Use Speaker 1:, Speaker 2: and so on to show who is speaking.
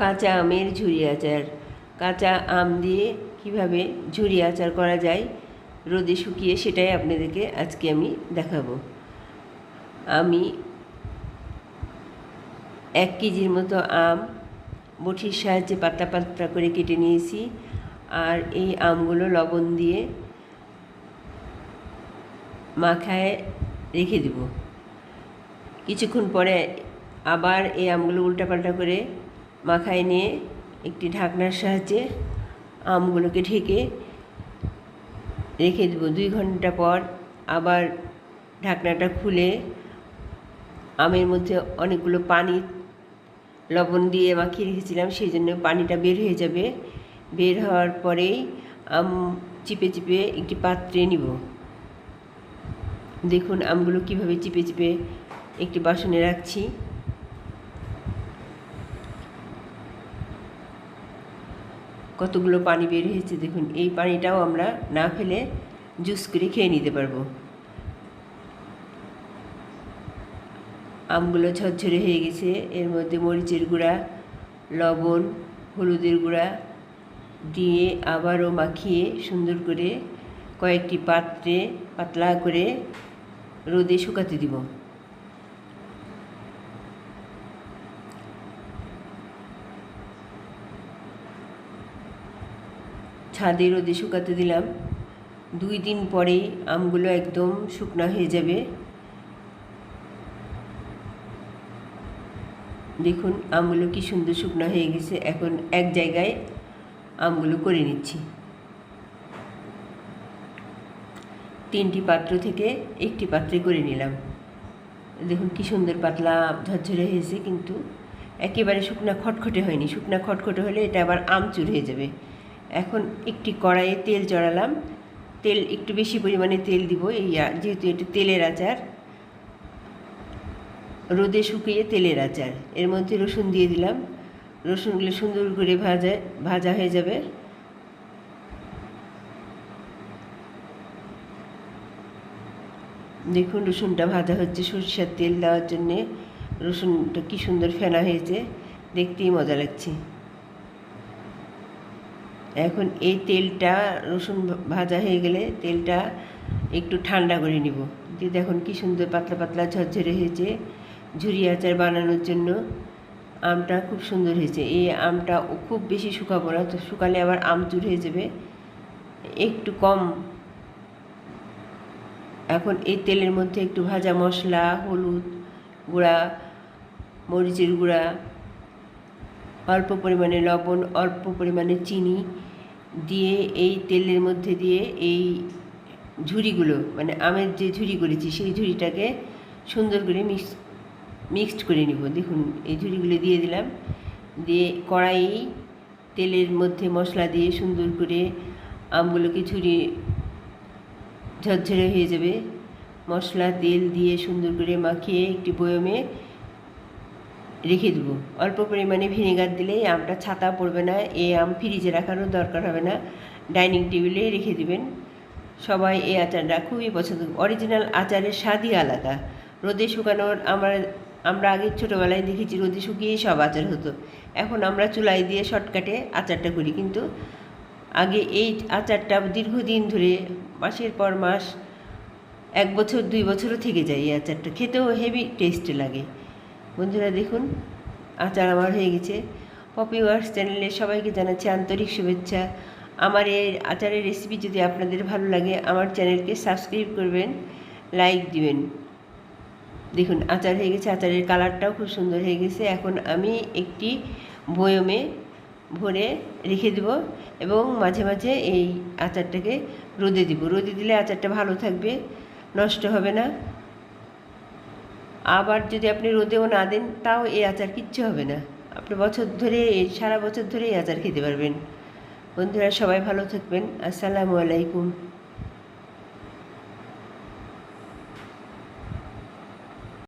Speaker 1: কাঁচা আমের ঝুরি আচার। কাঁচা আম দিয়ে কীভাবে ঝুরি আচার করা যায়, রোদে শুকিয়ে সেটাই আপনাদেরকে আজকে আমি দেখাবো। আমি এক কেজির মতো আম, বটির সাহায্যে পাতলা পাতলা করে কেটে নিয়েছি। আর এই আমগুলো লবণ দিয়ে মাখায় রেখে দেব। কিছুক্ষণ পরে আবার এই আমগুলো উল্টাপাল্টা করে মাখায় নিয়ে একটি ঢাকনার সাহায্যে আমগুলোকে ঢেকে রেখে দেবো। দুই ঘণ্টা পর আবার ঢাকনাটা খুলে আমের মধ্যে অনেকগুলো পানি, লবণ দিয়ে মাখিয়ে রেখেছিলাম, সেই জন্য পানিটা বের হয়ে যাবে। বের হওয়ার পরেই আম চিপে চিপে একটি পাত্রে নিব। দেখুন আমগুলো কীভাবে চিপে চিপে একটি বাসনে রাখছি। কতগুলো পানি বের হয়েছে দেখুন, এই পানিটাও আমরা না ফেলে জুস করে খেয়ে নিতে পারব। আমগুলো ঝরঝরে হয়ে গেছে, এর মধ্যে মরিচের গুঁড়া, লবণ, হলুদের গুঁড়া দিয়ে আবারও মাখিয়ে সুন্দর করে কয়েকটি পাত্রে পাতলা করে রোদে শুকাতে দিব। ছাদে রোদে শুকাতে দিলাম। দুই দিন পরেই আমগুলো একদম শুকনো হয়ে যাবে। দেখুন, আমগুলো কি সুন্দর শুকনো হয়ে গেছে। এখন এক জায়গায় আমগুলো করে নিচ্ছি। তিনটি পাত্র থেকে একটি পাত্রে করে নিলাম। দেখুন, কি সুন্দর পাতলা ঝরঝরে হয়েছে কিন্তু একেবারে শুকনা খটখটে হয়নি। শুকনা খটখটে হলে এটা আবার আমচুর হয়ে যাবে। এখন একটি কড়াইয়ে তেল চড়ালাম তেল একটু বেশি পরিমাণে তেল দিব। এই, যেহেতু একটু তেলের আচার, রোদে শুকিয়ে তেলের আচার। এর মধ্যে রসুন দিয়ে দিলাম। রসুনগুলো সুন্দর করে ভাজা ভাজা হয়ে যাবে। দেখুন, রসুনটা ভাজা হচ্ছে সরষের তেল দেওয়ার জন্যে। রসুনটা কি সুন্দর ফেনা হয়েছে। দেখতেই মজা লাগছে। এখন এই তেলটা রসুন ভাজা হয়ে গেলে তেলটা একটু ঠান্ডা করে নিব। দিয়ে দেখুন কি সুন্দর পাতলা পাতলা ঝরঝরে হয়েছে। ঝুরি আচার বানানোর জন্য আমটা খুব সুন্দর হয়েছে। এই আমটা খুব বেশি শুকাবো না, তো শুকালে আবার আমচুর হয়ে যাবে। একটু কম। এখন এই তেলের মধ্যে একটু ভাজা মশলা, হলুদ গুঁড়া, মরিচের গুঁড়া অল্প পরিমাণে লবণ, অল্প পরিমাণে চিনি দিয়ে এই তেলের মধ্যে দিয়ে এই ঝুড়িগুলো মানে আমের যে ঝুড়ি করেছি, সেই ঝুড়িটাকে সুন্দর করে মিক্স, মিক্সড করে নিব। দেখুন, এই ঝুড়িগুলো দিয়ে দিলাম। দিয়ে কড়াই তেলের মধ্যে মশলা দিয়ে সুন্দর করে আমগুলোকে ঝুড়ি, ঝরঝরে হয়ে যাবে। মশলা, তেল দিয়ে সুন্দর করে মাখিয়ে একটি বয়মে রেখে দেবো। অল্প পরিমাণে ভিনেগার দিলেই আমটা ছাতা পড়বে না, এই আম ফ্রিজে রাখারও দরকার হবে না। ডাইনিং টেবিলে রেখে দিবেন। সবাই এই আচারটা খুবই পছন্দ অরিজিনাল আচারের স্বাদই আলাদা। রোদে শুকানোর আমার, আমরা আগে ছোটোবেলায় দেখেছি রোদে শুকিয়েই সব আচার হতো। এখন আমরা চুলাই দিয়ে শর্টকাটে আচারটা করি। কিন্তু আগে এই আচারটা দীর্ঘদিন ধরে, মাসের পর মাস, এক বছর, দুই বছরও থেকে যায় এই আচারটা। খেতেও হেভি টেস্ট লাগে। বন্ধুরা দেখুন, আচার আমার হয়ে গেছে। পপি ওয়ার্স চ্যানেলে সবাইকে জানাচ্ছি আন্তরিক শুভেচ্ছা। আমার এই আচারের রেসিপি যদি আপনাদের ভালো লাগে, আমার চ্যানেলকে সাবস্ক্রাইব করবেন লাইক দিবেন। দেখুন, আচার হয়ে গেছে, আচারের কালারটাও খুব সুন্দর হয়ে গেছে। এখন আমি একটি বয়মে ভরে রেখে দেব এবং মাঝে মাঝে এই আচারটাকে রোদে দিব। রোদে দিলে আচারটা ভালো থাকবে, নষ্ট হবে না। আবার যদি আপনি রোদেও না দেন, তাও এই আচার কিচ্ছু হবে না। আপনি বছর ধরে, সারা বছর ধরে এই আচার খেতে পারবেন। বন্ধুরা, সবাই ভালো থাকবেন। আসসালামু আলাইকুম।